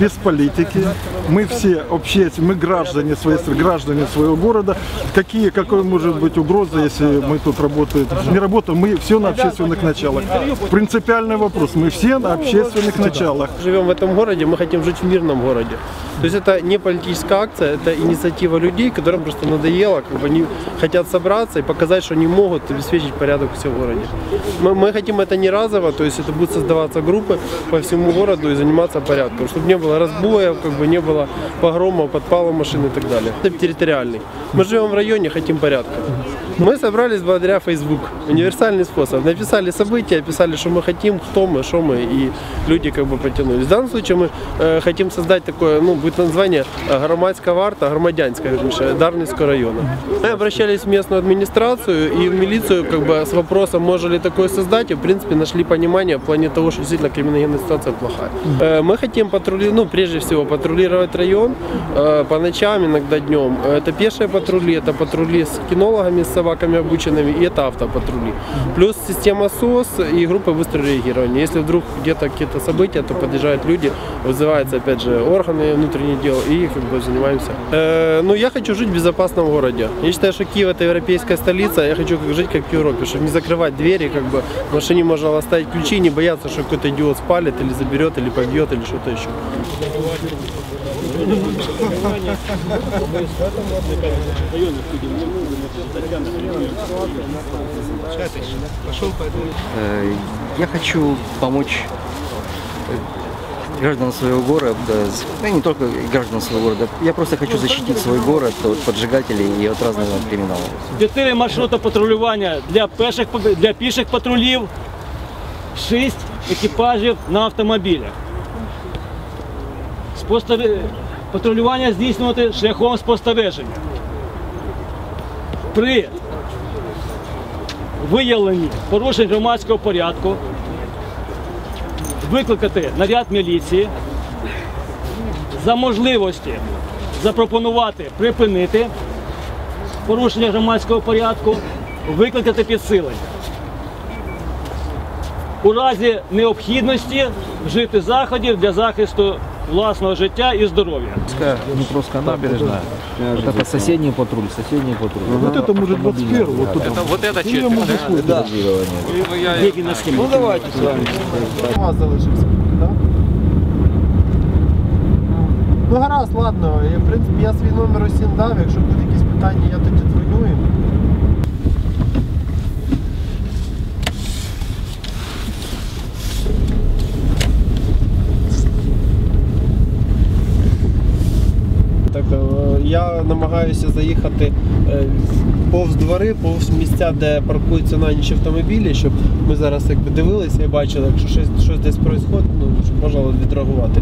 без политики. Мы все общественные, мы граждане, своей, граждане своего города. Какие, какой может быть угроза, если мы тут работаем? Не работаем, мы все на общественных началах. Принципиальный вопрос. Мы все на общественных началах. Живем в этом городе, мы хотим жить в мирном городе. То есть это не политическая акция, это инициатива людей, которым просто надоело, как бы они хотят собраться и показать, что они могут обеспечить порядок себя в городе. Мы, мы хотим это не разово, то есть это будут создаваться группы по всему городу и заниматься порядком, чтобы не было разбоев, как бы не было погромов, подпалов машин и так далее. Это территориальный. Мы живем в районе, хотим порядка. Мы собрались благодаря Facebook. Универсальный способ. Написали события, описали, что мы хотим, кто мы, что мы, и люди как бы потянулись. В данном случае мы э, хотим создать такое, ну, будет название э, громадская варта, громадянская, Дарницкого района. Мы обращались в местную администрацию и в милицию как бы с вопросом, можно ли такое создать, и в принципе нашли понимание в плане того, что действительно криминогенная ситуация плохая. Э, Мы хотим патрулировать, ну, прежде всего, патрулировать район э, по ночам, иногда днем. Это пешие патрули, это патрули с кинологами, с собаками обученными, и это автопатрули. Плюс система СОС и группа быстрого реагирования. Если вдруг где-то какие-то события, то подъезжают люди, вызываются, опять же, органы внутренних дел и как бы занимаемся. Э, ну, я хочу жить в безопасном городе. Я считаю, что Киев это европейская столица, я хочу как жить как в Европе, чтобы не закрывать двери, как бы в машине можно оставить ключи, не бояться, что какой-то идиот спалит или заберет, или побьет, или что-то еще. Э, Я хочу помочь э, гражданам своего города, с- да и не только гражданам своего города. Я просто хочу защитить свой город от поджигателей и от разного криминала. Чотири маршрути патрулювання для пеших для піших патрулів, шість екіпажів на автомобілях. Спостер- Патрулювання здійснювати шляхом спостереження. При виявленні порушень громадського порядку викликати наряд міліції, за можливості запропонувати припинити порушення громадського порядку, викликати підсилення. У разі необхідності вжити заходів для захисту власного життя і здоров'я. Днепровская набережная. Вот это соседний патруль, соседний патруль. Вот это может 21 вот тут. Вот это Ну, я могу свой Які на схемі. Ну давайте с вами. вас залишився, так? Ну гаразд, ладно. Я, в принципі, я свій номер усім дав. Якщо будуть якісь питання, я тоді дзвоню їм. Я намагаюся заїхати е, повз двори, повз місця, де паркуються на ніч автомобілі, щоб ми зараз якби дивилися і бачили, якщо щось, щось десь відбувається, ну, щоб можна було відреагувати.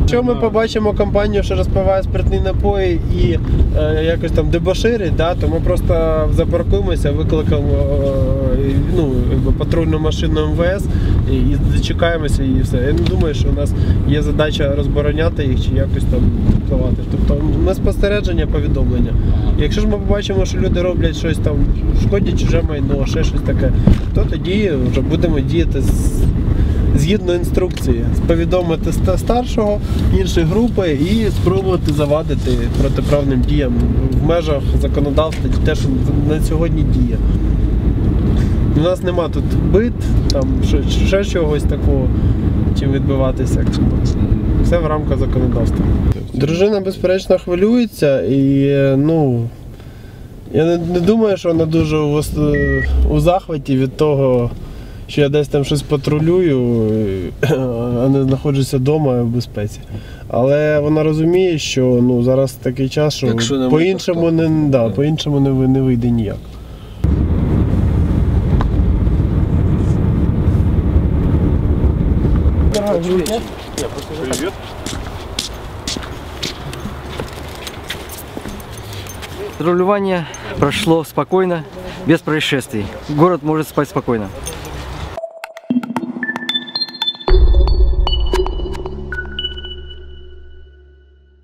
Якщо ми побачимо компанію, що розпиває спиртні напої і е, якось там дебоширить, да, то ми просто запаркуємося, викликаємо е, ну, патрульну машину МВС і, зачекаємося і все. Я не думаю, що у нас є задача розбороняти їх чи якось там впливати. Тобто ми спостереження, повідомлення. Якщо ж ми побачимо, що люди роблять щось там, шкодять чуже майно, ще щось таке, то тоді вже будемо діяти з згідно інструкції, повідомити старшого, інші групи і спробувати завадити протиправним діям в межах законодавства, те, що на сьогодні діє. У нас нема тут бит, там ще, ще чогось такого, чим відбиватися. Все в рамках законодавства. Дружина, безперечно, хвилюється і ну. Я не, не думаю, що вона дуже у, у захваті від того, що я десь там щось патрулюю, а не знаходжуся вдома в безпеці. Але вона розуміє, що ну, зараз такий час, що Якщо не ми, по-іншому не, да, по-іншому не, вийде ніяк. Патрулирование прошло спокойно, без происшествий. Город может спать спокойно.